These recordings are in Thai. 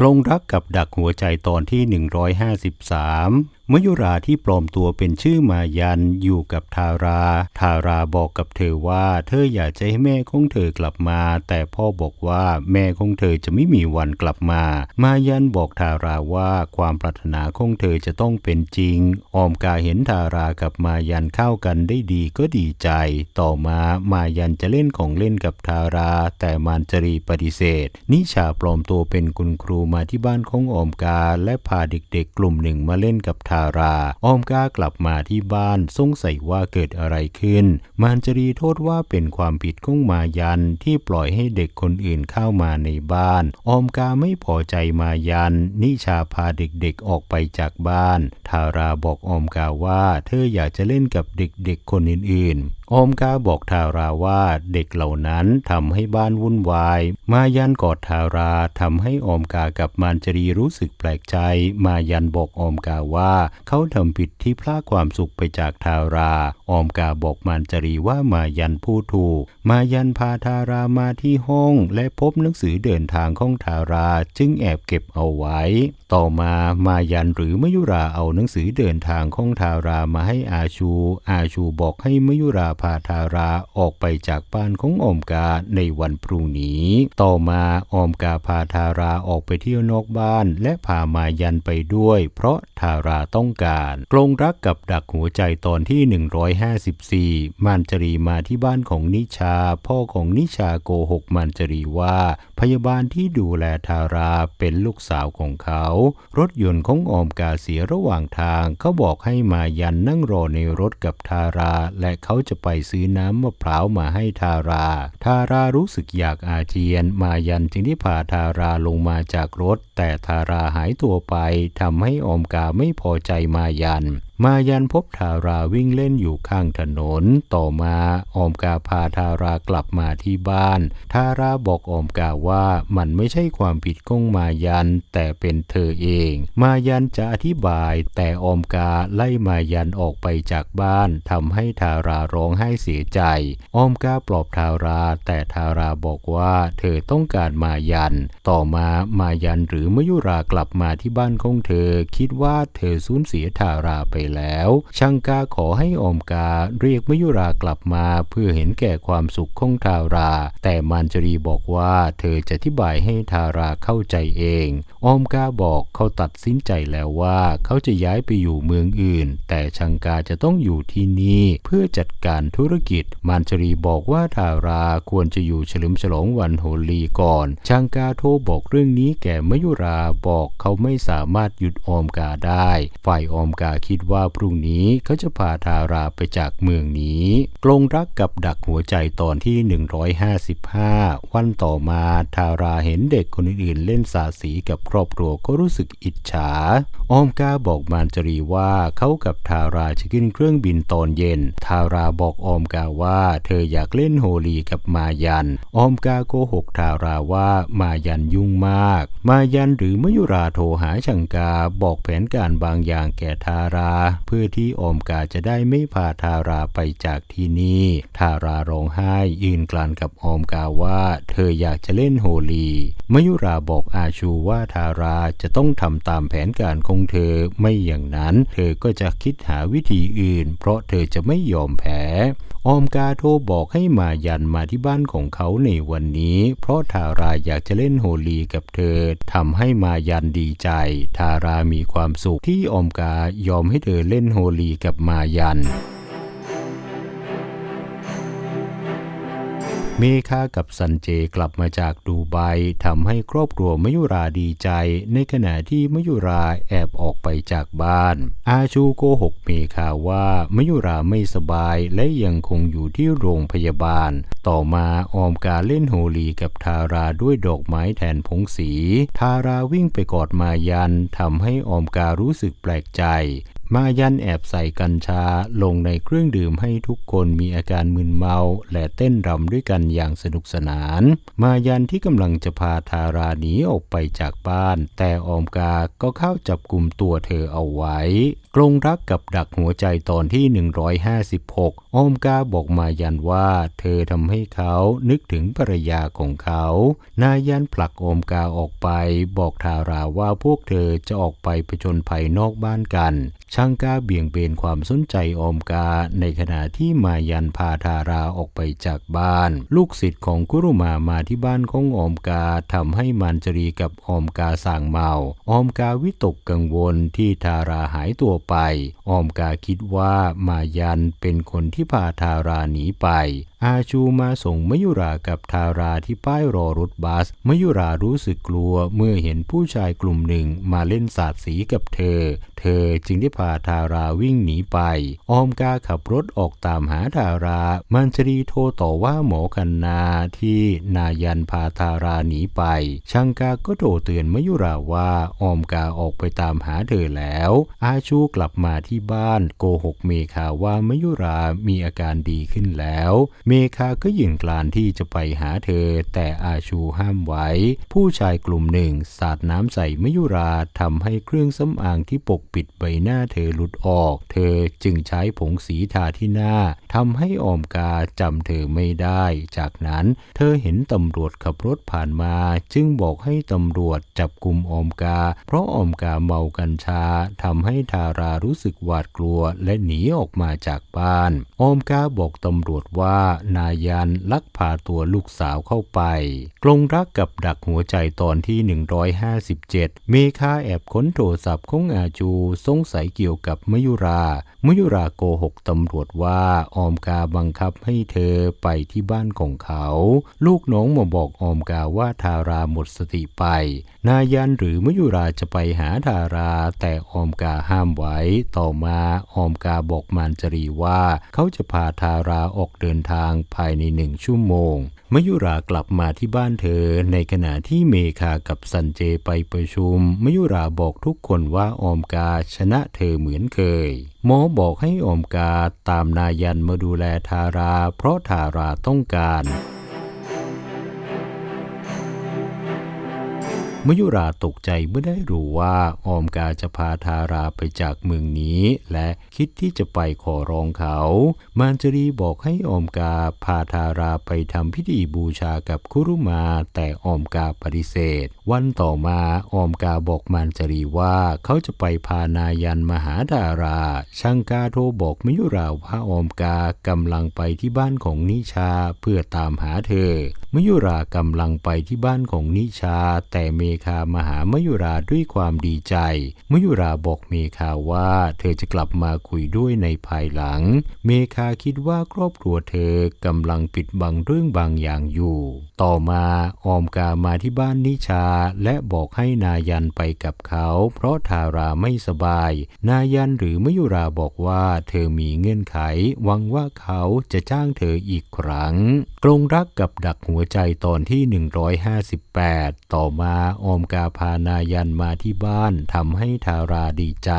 กลงรักกับดักหัวใจตอนที่ 153มยุราที่ปลอมตัวเป็นชื่อมายันอยู่กับทารา ทาราบอกกับเธอว่าเธออยากจะให้แม่ของเธอกลับมา แต่พ่อบอกว่าแม่ของเธอจะไม่มีวันกลับมา มายันบอกทาราว่าความปรารถนาของเธอจะต้องเป็นจริง ออมกาเห็นทารากับมายันเข้ากันได้ดีก็ดีใจ ต่อมามายันจะเล่นของเล่นกับทารา แต่มานจรีปฏิเสธ นิชาปลอมตัวเป็นคุณครูมาที่บ้านของออมกาและพาเด็กๆกลุ่มหนึ่งมาเล่นกับทาราออมกากลับมาที่บ้านสงสัยว่าเกิดอะไรขึ้น มานจรีโทษว่าเป็นความผิดของมายันที่ปล่อยให้เด็กคนอื่นเข้ามาในบ้านออมกาไม่พอใจมายัน นิชาพาเด็กๆออกไปจากบ้าน ทาราบอกออมกาว่า เธออยากจะเล่นกับเด็กๆคนอื่นๆอมกาบอกทาราว่าเด็กเหล่านั้นทำให้บ้านวุ่นวาย มายันกอดทาราทำให้อมกากับมานจรีรู้สึกแปลกใจ มายันบอกอมกาว่า เขาทำผิดที่พลาดความสุขไปจากทาราออมกาบอกมานจรีว่ามายันพูดถูก มายันพาทารามาที่ห้อง และพบหนังสือเดินทางของทาราจึงแอบเก็บเอาไว้ ต่อมามายันหรือมยุราเอาหนังสือเดินทางของทารามาให้อาชู อาชูบอกให้มยุราพาทาราออกไปจากบ้านของออมกาในวันพรุ่งนี้ ต่อมาออมกาพาทาราออกไปเที่ยวนอกบ้าน และพามายันไปด้วย เพราะทาราต้องการกลงรักกับดักหัวใจตอนที่154 มานจรีมาที่บ้านของนิชา พ่อของนิชาโกหกมานจรีว่า พยาบาลที่ดูแลทาราเป็นลูกสาวของเขา รถยนต์ของออมกาเสียระหว่างทางเขาบอกให้มายันนั่งรอในรถกับทารา และเขาจะไปซื้อน้ำมะพร้าวมาให้ทารา ทารารู้สึกอยากอาเจียน มายันจึงได้พาทาราลงมาจากรถ แต่ทาราหายตัวไปทำให้ออมกาไม่พอใจมายันมายันพบทาราวิ่งเล่นอยู่ข้างถนน ต่อมาออมกาพาทารากลับมาที่บ้าน ทาราบอกออมกาว่ามันไม่ใช่ความผิดของมายันแต่เป็นเธอเอง มายันจะอธิบาย แต่ออมกาไล่มายันออกไปจากบ้านทำให้ทาราร้องไห้เสียใจ ออมกาปลอบทารา แต่ทาราบอกว่าเธอต้องการมายัน ต่อมามายันหรือมยุรากลับมาที่บ้านของเธอ คิดว่าเธอสูญเสียทาราไปแล้ว ช่างกาขอให้อมกาเรียกมยุรากลับมาเพื่อเห็นแก่ความสุขของทารา แต่มานจรีบอกว่าเธอจะอธิบายให้ทาราเข้าใจเองออมกาบอกเขาตัดสินใจแล้วว่าเขาจะย้ายไปอยู่เมืองอื่น แต่ช่างกาจะต้องอยู่ที่นี่เพื่อจัดการธุรกิจ มานจรีบอกว่าทาราควรจะอยู่เฉลิมฉลองวันโฮลีก่อนช่างกาโทรบอกเรื่องนี้แก่มยุราบอกเขาไม่สามารถหยุดออมกาได้ ฝ่ายออมกาคิดว่า่าพรุ่งนี้เขาจะพาทาราไปจากเมืองนี้ กลงรักกับดักหัวใจตอนที่ 155 วันต่อมาทาราเห็นเด็กคนอื่นเล่นสาสีกับครอบครัวก็รู้สึกอิจฉา ออมกาบอกมานจรีว่าเขากับทาราจะขึ้นเครื่องบินตอนเย็น ทาราบอกออมกาว่าเธออยากเล่นโฮลีกับมายัน ออมกาโกหกทาราว่ามายันยุ่งมาก มายันหรือมยุราโทรหาชังกาบอกแผนการบางอย่างแก่ทาราเพื่อที่ออมกาจะได้ไม่พาทาราไปจากที่นี่ทาราร้องไห้ยืนกลานกับออมกาว่า เธออยากจะเล่นโฮลีมยุราบอกอาชูว่าทาราจะต้องทำตามแผนการของเธอไม่อย่างนั้น เธอก็จะคิดหาวิธีอื่น เพราะเธอจะไม่ยอมแพ้ออมกาโทรบอกให้มายันมาที่บ้านของเขาในวันนี้ เพราะทาราอยากจะเล่นโฮลีกับเธอทำให้มายันดีใจ ทารามีความสุขที่ออมกายอมให้เธอเล่นโฮลีกับมายัน เมคากับซันเจกลับมาจากดูไบทำให้ครอบครัวมยุราดีใจ ในขณะที่มยุราแอบออกไปจากบ้าน อาชูโกหกเมคาว่ามยุราไม่สบายและยังคงอยู่ที่โรงพยาบาล ต่อมาออมกาเล่นโฮลีกับทาราด้วยดอกไม้แทนผงสี ทาราวิ่งไปกอดมายันทำให้ออมการู้สึกแปลกใจ มายันแอบใส่กัญชาลงในเครื่องดื่มให้ทุกคนมีอาการมึนเมา และเต้นรำด้วยกันอย่างสนุกสนาน มายันที่กำลังจะพาทาราหนีออกไปจากบ้าน แต่ออมกาก็เข้าจับกลุ่มตัวเธอเอาไว้กลงรักกับดักหัวใจตอนที่ 156ออมกาบอกมายันว่า เธอทำให้เขานึกถึงภรรยาของเขา นายันผลักออมกาออกไป บอกทาราว่าพวกเธอจะออกไปผจญภัยนอกบ้านกันช่างกาเบี่ยงเบนความสนใจออมกา ในขณะที่มายันพาทาราออกไปจากบ้าน ลูกศิษย์ของกุรุมามาที่บ้านของออมกาทำให้มันจรีกับออมกาสั่งเมาออมกาวิตกกังวลที่ทาราหายตัวไปออมกาคิดว่ามายันเป็นคนที่พาทาราหนีไป อาชูมาส่งมยุรากับทาราที่ป้ายรอรถบัส มยุรารู้สึกกลัวเมื่อเห็นผู้ชายกลุ่มหนึ่งมาเล่นสาดสีกับเธอ เธอจึงได้พาทาราวิ่งหนีไป ออมกาขับรถออกตามหาทารา มันชรีโทรต่อว่าหมอคันนาที่นายันพาทาราหนีไปช่างกาก็โทรเตือนมยุราว่าออมกาออกไปตามหาเธอแล้ว อาชูกลับมาที่บ้านโกหกเมคาว่ามยุรามีอาการดีขึ้นแล้วเมคาก็ยืนกลานที่จะไปหาเธอ แต่อาชูห้ามไว้ ผู้ชายกลุ่มหนึ่ง สาดน้ำใส่มยุราทำให้เครื่องสำอางที่ปกปิดใบหน้าเธอหลุดออก เธอจึงใช้ผงสีทาที่หน้าทำให้ออมกาจำเธอไม่ได้ จากนั้นเธอเห็นตำรวจขับรถผ่านมา จึงบอกให้ตำรวจจับกลุ่มออมกา เพราะออมกาเมากัญชาทำให้ทารารู้สึกหวาดกลัวและหนีออกมาจากบ้าน ออมกาบอกตำรวจว่านายันลักพาตัวลูกสาวเข้าไป กลงรักกับดักหัวใจตอนที่ 157 เมคาแอบค้นโทรศัพท์ของอาจู สงสัยเกี่ยวกับมยุรา มยุราโกหกตำรวจว่าออมกาบังคับให้เธอไปที่บ้านของเขา ลูกน้องมาบอกออมกาว่าทาราหมดสติไป นายันหรือมยุราจะไปหาทาราแต่ออมกาห้ามไว้ ต่อมาออมกาบอกมานจรีว่า เขาจะพาทาราออกเดินทางภายในหนึ่งชั่วโมง มยุรากลับมาที่บ้านเธอ ในขณะที่เมคากับสันเจไปประชุม มยุราบอกทุกคนว่าออมกาชนะเธอเหมือนเคย หมอบอกให้ออมกาตามนายันมาดูแลทารา เพราะทาราต้องการ มยุราตกใจเมื่อได้รู้ว่าออมกาจะพาทาราไปจากเมืองนี้ และคิดที่จะไปขอร้องเขา มานจรีบอกให้ออมกาพาทาราไปทำพิธีบูชากับคุรุมา แต่ออมกาปฏิเสธ วันต่อมาออมกาบอกมานจรีว่าเขาจะไปพานายันมาหาทาราช่างกาโทรบอกมยุราว่าออมกากำลังไปที่บ้านของนิชาเพื่อตามหาเธอ มยุรากำลังไปที่บ้านของนิชาแต่เมคามาหามยุราด้วยความดีใจ มยุราบอกเมคาว่าเธอจะกลับมาคุยด้วยในภายหลัง เมคาคิดว่าครอบครัวเธอกำลังปิดบังเรื่องบางอย่างอยู่ ต่อมาออมกามาที่บ้านนิชาและบอกให้นายันไปกับเขา เพราะทาราไม่สบาย นายันหรือมยุราบอกว่าเธอมีเงื่อนไข หวังว่าเขาจะจ้างเธออีกครั้ง กรงรักกับดักหัวใจตอนที่ 158 ต่อมาออมกาพานายันมาที่บ้านทำให้ทาราดีใจ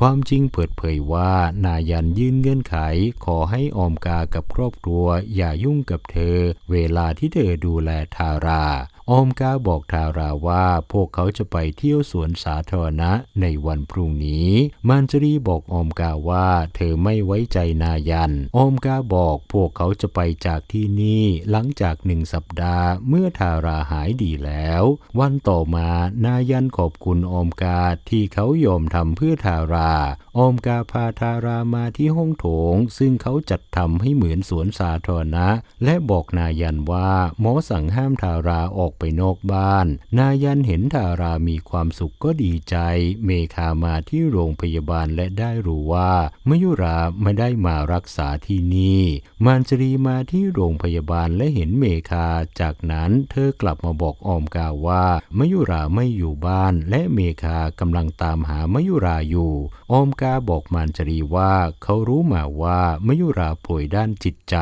ความจริงเปิดเผยว่า นายันยื่นเงื่อนไข ขอให้ออมกากับครอบครัว อย่ายุ่งกับเธอ เวลาที่เธอดูแลทาราออมกาบอกทาราว่าพวกเขาจะไปเที่ยวสวนสาธารณะในวันพรุ่งนี้มันจรีบอกออมกาว่าเธอไม่ไว้ใจนายัน ออมกาบอกพวกเขาจะไปจากที่นี่หลังจากหนึ่งสัปดาห์เมื่อทาราหายดีแล้ว วันต่อมานายันขอบคุณออมกาที่เขายอมทำเพื่อทารา ออมกาพาทารามาที่ห้องโถง ซึ่งเขาจัดทำให้เหมือนสวนสาธารณะ และบอกนายันว่าหมอสั่งห้ามทาราออกไปนอกบ้าน นายันเห็นทารามีความสุขก็ดีใจ เมคามาที่โรงพยาบาลและได้รู้ว่า มยุราไม่ได้มารักษาที่นี่ มานจรีมาที่โรงพยาบาลและเห็นเมคา จากนั้นเธอกลับมาบอกออมกาว่า มยุยุราไม่อยู่บ้าน และเมคากำลังตามหามยุราอยู่ออมกาบอกมานจรีว่าเขารู้มาว่ามยุราป่วยด้านจิตใจ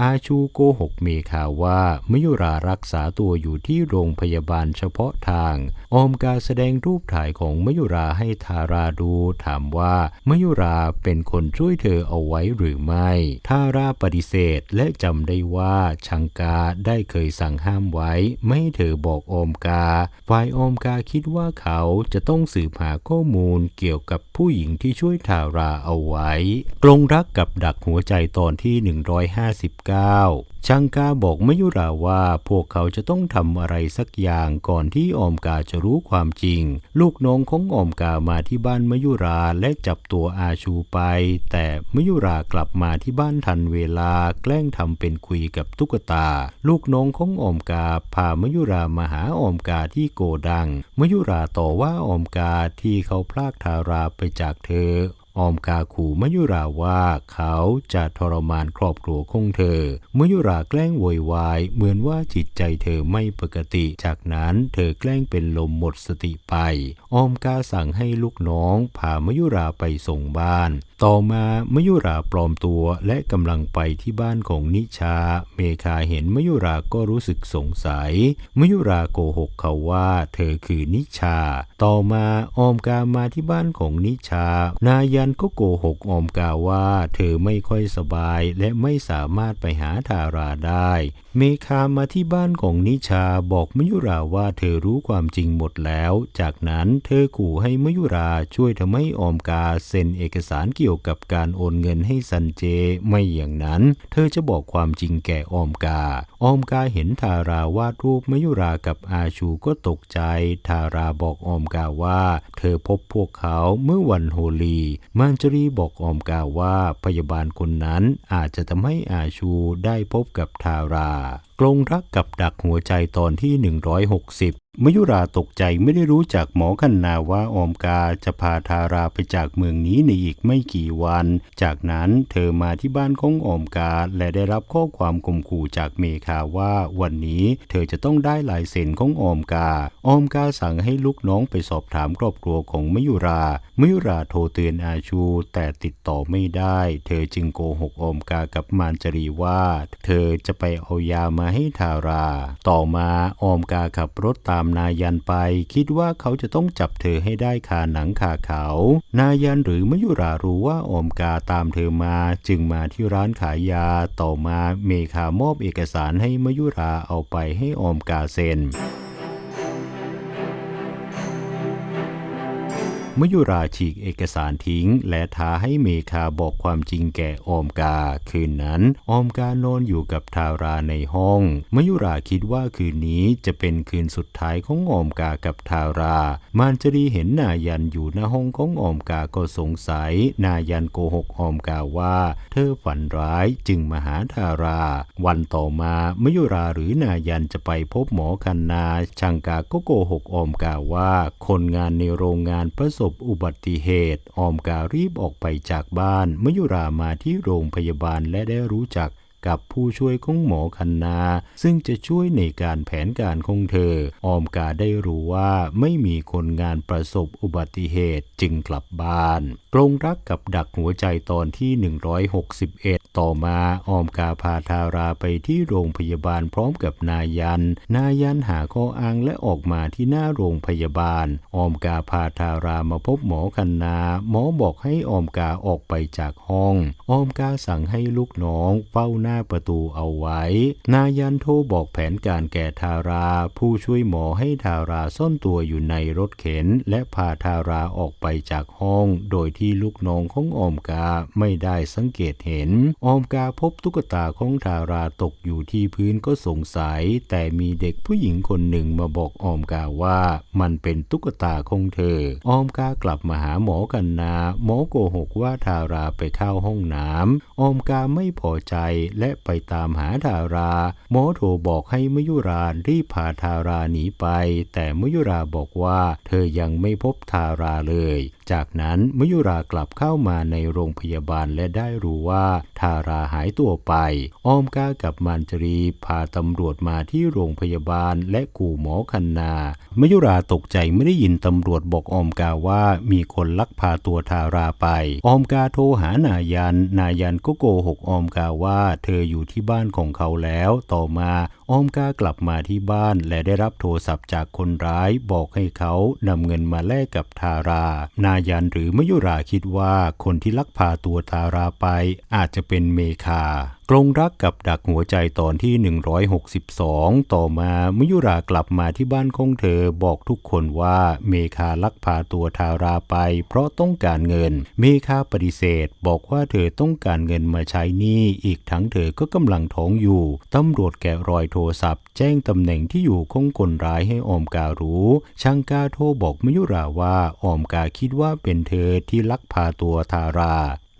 อาชูโกหกเมคาว่ามยุรารักษาตัวอยู่ที่โรงพยาบาลเฉพาะทาง ออมกาแสดงรูปถ่ายของมยุราให้ทาราดูถามว่ามยุราเป็นคนช่วยเธอเอาไว้หรือไม่ทาราปฏิเสธและจำได้ว่าชังกาได้เคยสั่งห้ามไว้ ไม่ให้เธอบอกออมกา ฝ่ายออมกาคิดว่าเขาจะต้องสืบหาข้อมูลเกี่ยวกับผู้หญิงที่ช่วยทาราเอาไว้กลงรักกับดักหัวใจตอนที่ 159 ชังกาบอกมยุราว่าพวกเขาจะต้องทำอะไรสักอย่างก่อนที่ออมกาจะรู้ความจริง ลูกน้องของออมกามาที่บ้านมยุราและจับตัวอาชูไป แต่มยุรากลับมาที่บ้านทันเวลาแกล้งทำเป็นคุยกับตุ๊กตา ลูกน้องของออมกาพามยุรามาหาออมกาที่โกดัง มยุราต่อว่าออมกาที่เขาพลากทาราไปจากเธอ ออมกาขู่มยุราว่าเขาจะทรมานครอบครัวของเธอ มยุราแกล้งโวยวายเหมือนว่าจิตใจเธอไม่ปกติ จากนั้นเธอแกล้งเป็นลมหมดสติไป ออมกาสั่งให้ลูกน้องพามยุราไปส่งบ้าน ต่อมามยุราปลอมตัวและกำลังไปที่บ้านของนิชา เมคาเห็นมยุราก็รู้สึกสงสัย มยุราโกหกเขาว่าเธอคือนิชา ต่อมาออมกามาที่บ้านของนิชา นายันก็โกหกออมกาว่า เธอไม่ค่อยสบายและไม่สามารถไปหาทาราได้ เมคามาที่บ้านของนิชาบอกมยุราว่าเธอรู้ความจริงหมดแล้ว จากนั้นเธอขู่ให้มยุราช่วยทำให้ออมกาเซ็นเอกสารเกี่ยวกับการโอนเงินให้ซันเจ ไม่อย่างนั้น เธอจะบอกความจริงแก่ออมกาออมกาเห็นทาราวาดรูปมยุรากับอาชูก็ตกใจ ทาราบอกออมกาว่า เธอพบพวกเขาเมื่อวันโฮลีมานจรีบอกออมกาว่าพยาบาลคนนั้นอาจจะทำให้อาชูได้พบกับทารา กลงรักกับดักหัวใจตอนที่ 160มยุราตกใจไม่ได้รู้จากหมอคันนาว่าอมกาจะพาทาราไปจากเมืองนี้ในอีกไม่กี่วัน จากนั้นเธอมาที่บ้านของอมกาและได้รับข้อความข่มขู่จากเมคาว่าวันนี้เธอจะต้องได้ลายเซ็นของอมกา อมกาสั่งให้ลูกน้องไปสอบถามครอบครัวของมยุรา มยุราโทรเตือนอาชู แต่ติดต่อไม่ได้ เธอจึงโกหกอมกากับมานจรีว่า เธอจะไปเอายามาให้ทารา ต่อมาอมกาขับรถตามนายันไป คิดว่าเขาจะต้องจับเธอให้ได้คาหนังคาเขา นายันหรือมยุรารู้ว่าอมกาตามเธอมาจึงมาที่ร้านขายยาต่อมาเมคามอบเอกสารให้มยุราเอาไปให้ออมกาเซ็น มยุราฉีกเอกสารทิ้ง และท้าให้เมคาบอกความจริงแก่ออมกา คืนนั้นออมกานอนอยู่กับทาราในห้อง มยุราคิดว่าคืนนี้จะเป็นคืนสุดท้ายของออมกากับทารามานจรีเห็นนายันอยู่หน้าห้องของออมกาก็สงสัย นายันโกหกออมกาว่า เธอฝันร้ายจึงมาหาทารา วันต่อมามยุราหรือนายันจะไปพบหมอคันนา ชังกาก็โกหกออมกาว่า คนงานในโรงงานประสบอุบัติเหตุ ออมการีบออกไปจากบ้าน มยุรามาที่โรงพยาบาลและได้รู้จัก กับผู้ช่วยของหมอคันนา ซึ่งจะช่วยในการแผนการของเธอ ออมกาได้รู้ว่าไม่มีคนงานประสบอุบัติเหตุจึงกลับบ้านกรงรักกับดักหัวใจตอนที่ 161 ต่อมาออมกาพาทาราไปที่โรงพยาบาลพร้อมกับนายัน นายันหาข้ออ้างและออกมาที่หน้าโรงพยาบาล ออมกาพาทารามาพบหมอคันนา หมอบอกให้ออมกาออกไปจากห้อง ออมกาสั่งให้ลูกน้องเฝ้าหน้าประตูเอาไว้ นายันโทรบอกแผนการแก่ทารา ผู้ช่วยหมอให้ทาราซ่อนตัวอยู่ในรถเข็น และพาทาราออกไปจากห้อง โดยที่ลูกน้องของออมกาไม่ได้สังเกตเห็นออมกาพบตุ๊กตาของทาราตกอยู่ที่พื้นก็สงสัย แต่มีเด็กผู้หญิงคนหนึ่งมาบอกออมกาว่ามันเป็นตุ๊กตาของเธอ อมกากลับมาหาหมอกันนา หมอโกหกว่าทาราไปเข้าห้องน้ำออมกาไม่พอใจและไปตามหาทาราหมอโทรบอกให้มยุรารีบพาทาราหนีไป แต่มยุราบอกว่าเธอยังไม่พบทาราเลย จากนั้นมยุรากลับเข้ามาในโรงพยาบาลและได้รู้ว่าทาราหายตัวไป ออมกากับมานจรีพาตำรวจมาที่โรงพยาบาลและกู่หมอคันนา มยุราตกใจไม่ได้ยินตำรวจบอกออมกาว่ามีคนลักพาตัวทาราไป ออมกาโทรหานายัน นายันก็โกหกออมกาว่าเธออยู่ที่บ้านของเขาแล้ว ต่อมาออมกากลับมาที่บ้านและได้รับโทรศัพท์จากคนร้ายบอกให้เขานำเงินมาแลกกับทารา นายันหรือมยุราคิดว่าคนที่ลักพาตัวทาราไปอาจจะเป็นเมคา กรงรักกับดักหัวใจตอนที่ 162 ต่อมามยุรากลับมาที่บ้านของเธอบอกทุกคนว่าเมคาลักพาตัวทาราไป เพราะต้องการเงิน เมคาปฏิเสธ บอกว่าเธอต้องการเงินมาใช้หนี้อีกทั้งเธอก็กำลังท้องอยู่ตำรวจแกะรอยโทรศัพท์ แจ้งตำแหน่งที่อยู่ของคนร้ายให้ออมการู้ช่างกาโทรบอกมยุราว่าออมกาคิดว่าเป็นเธอที่ลักพาตัวทารา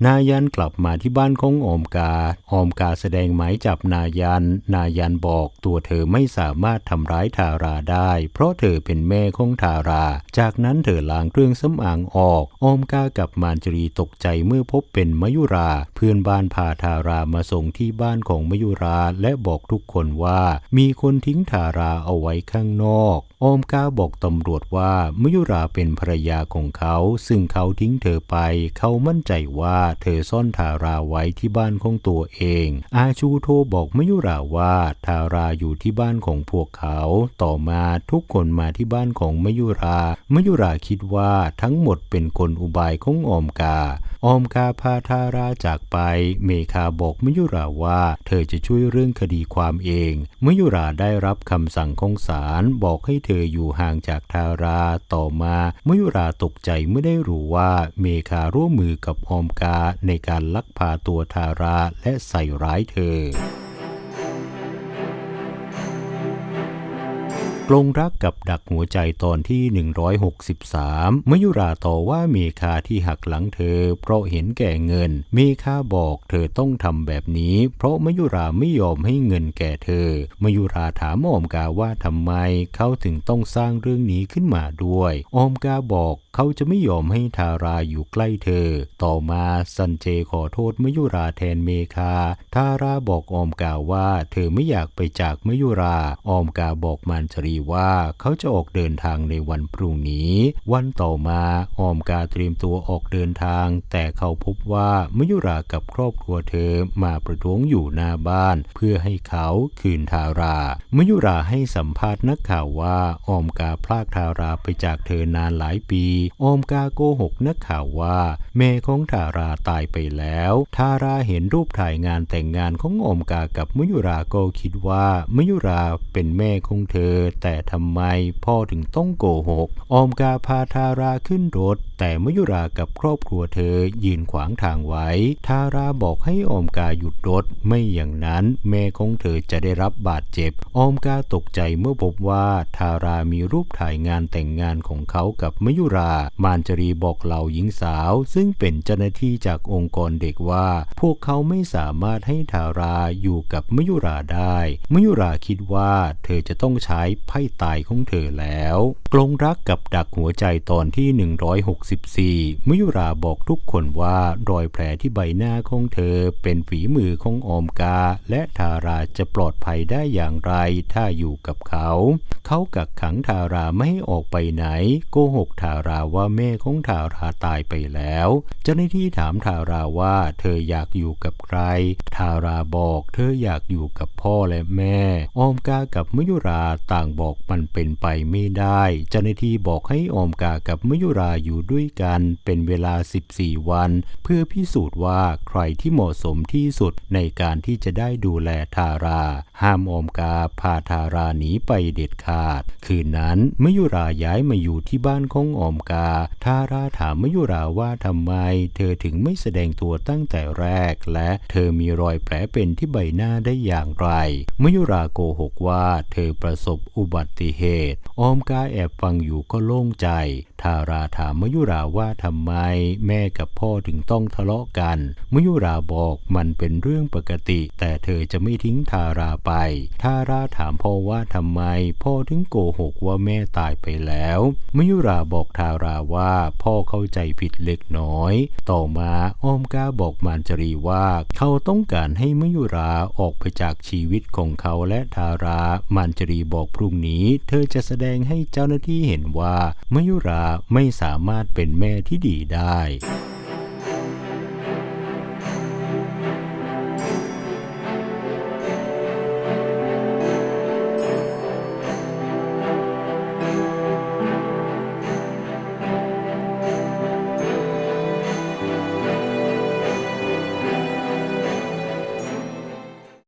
นายันกลับมาที่บ้านของออมกาออมกาแสดงหมายจับนายัน นายันบอกตัวเธอไม่สามารถทำร้ายทาราได้ เพราะเธอเป็นแม่ของทารา จากนั้นเธอล้างเครื่องสำอางออกออมกากับมานจรีตกใจเมื่อพบเป็นมยุรา เพื่อนบ้านพาทารามาส่งที่บ้านของมยุราและบอกทุกคนว่า มีคนทิ้งทาราเอาไว้ข้างนอก ออมกาบอกตำรวจว่ามยุราเป็นภรรยาของเขา ซึ่งเขาทิ้งเธอไป เขามั่นใจว่าเธอซ่อนทาราไว้ที่บ้านของตัวเอง อาชูโทรบอกมยุราว่าทาราอยู่ที่บ้านของพวกเขา ต่อมาทุกคนมาที่บ้านของมยุรามยุราคิดว่าทั้งหมดเป็นคนอุบายของออมกา ออมกาพาทาราจากไป เมคาบอกมยุราว่า เธอจะช่วยเรื่องคดีความเอง มยุราได้รับคำสั่งของศาลบอกให้เธออยู่ห่างจากทาราต่อมา มยุราตกใจเมื่อได้รู้ว่าเมคาร่วมมือกับออมกาในการลักพาตัวทาราและใส่ร้ายเธอ ลงรักกับดักหัวใจตอนที่ 163 มยุราต่อว่าเมคาที่หักหลังเธอ เพราะเห็นแก่เงิน เมคาบอกเธอต้องทำแบบนี้ เพราะมยุราไม่ยอมให้เงินแก่เธอ มยุราถามอมกาว่าทำไมเขาถึงต้องสร้างเรื่องนี้ขึ้นมาด้วยอมกาบอกเขาจะไม่ยอมให้ทาราอยู่ใกล้เธอ ต่อมาซันเจขอโทษมยุราแทนเมคา ทาราบอกอมกาว่าเธอไม่อยากไปจากมยุราออมกาบอกมานชรีว่าเขาจะออกเดินทางในวันพรุ่งนี้ วันต่อมาออมกาเตรียมตัวออกเดินทาง แต่เขาพบว่ามยุรากับครอบครัวเธอมาประท้วงอยู่หน้าบ้าน เพื่อให้เขาคืนทารามยุราให้สัมภาษณ์นักข่าวว่าออมกาพลากทาราไปจากเธอนานหลายปีออมกาโกหกนักข่าวว่า แม่ของทาราตายไปแล้วทาราเห็นรูปถ่ายงานแต่งงานของออมกากับมยุราก็คิดว่ามยุราเป็นแม่ของเธอ แต่ทำไมพ่อถึงต้องโกหก ออมกาพาทาราขึ้นรถ แต่มยุรากับครอบครัวเธอยืนขวางทางไว้ ทาราบอกให้ออมกาหยุดรถ ไม่อย่างนั้นแม่ของเธอจะได้รับบาดเจ็บออมกาตกใจเมื่อพบว่าทารามีรูปถ่ายงานแต่งงานของเขากับมยุรา มานจรีบอกเหล่าหญิงสาว ซึ่งเป็นเจ้าหน้าที่จากองค์กรเด็กว่า พวกเขาไม่สามารถให้ทาราอยู่กับมยุราได้ มยุราคิดว่าเธอจะต้องใช้ไพ่ตายของเธอแล้ว กลงรักกับดักหัวใจตอนที่164มยุราบอกทุกคนว่ารอยแผลที่ใบหน้าของเธอเป็นฝีมือของออมกา และทาราจะปลอดภัยได้อย่างไรถ้าอยู่กับเขา เขากักขังทาราไม่ให้ออกไปไหน โกหกทาราว่าแม่ของทาราตายไปแล้ว เจ้าหน้าที่ถามทาราว่าเธออยากอยู่กับใคร ทาราบอกเธออยากอยู่กับพ่อและแม่ ออมกากับมยุราต่างบอกมันเป็นไปไม่ได้ เจ้าหน้าที่บอกให้ออมกากับมยุราอยู่ด้วยกันเป็นเวลา 14 วัน เพื่อพิสูจน์ว่าใครที่เหมาะสมที่สุดในการที่จะได้ดูแลทารา ห้ามออมกาพาทาราหนีไปเด็ดขาด คืนนั้นมยุราย้ายมาอยู่ที่บ้านของออมกา ทาราถามมยุราว่าทำไม เธอถึงไม่แสดงตัวตั้งแต่แรก และเธอมีรอยแผลเป็นที่ใบหน้าได้อย่างไร มยุราโกหกว่า เธอประสบอุบัติเหตุ ออมกาแอบฟังอยู่ก็โล่งใจ ทาราถามมยุราว่าทำไม แม่กับพ่อถึงต้องทะเลาะกัน มยุราบอกมันเป็นเรื่องปกติ แต่เธอจะไม่ทิ้งทาราไปทาราถามพ่อว่าทำไม พ่อถึงโกหกว่าแม่ตายไปแล้วมยุราบอกทาราว่าพ่อเข้าใจผิดเล็กน้อย ต่อมาอ้อมก้าบอกมานจรีว่าเขาต้องการให้มยุราออกไปจากชีวิตของเขาและทารามานจรีบอกพรุ่งนี้ เธอจะแสดงให้เจ้าหน้าที่เห็นว่ามยุราไม่สามารถเป็นแม่ที่ดีได้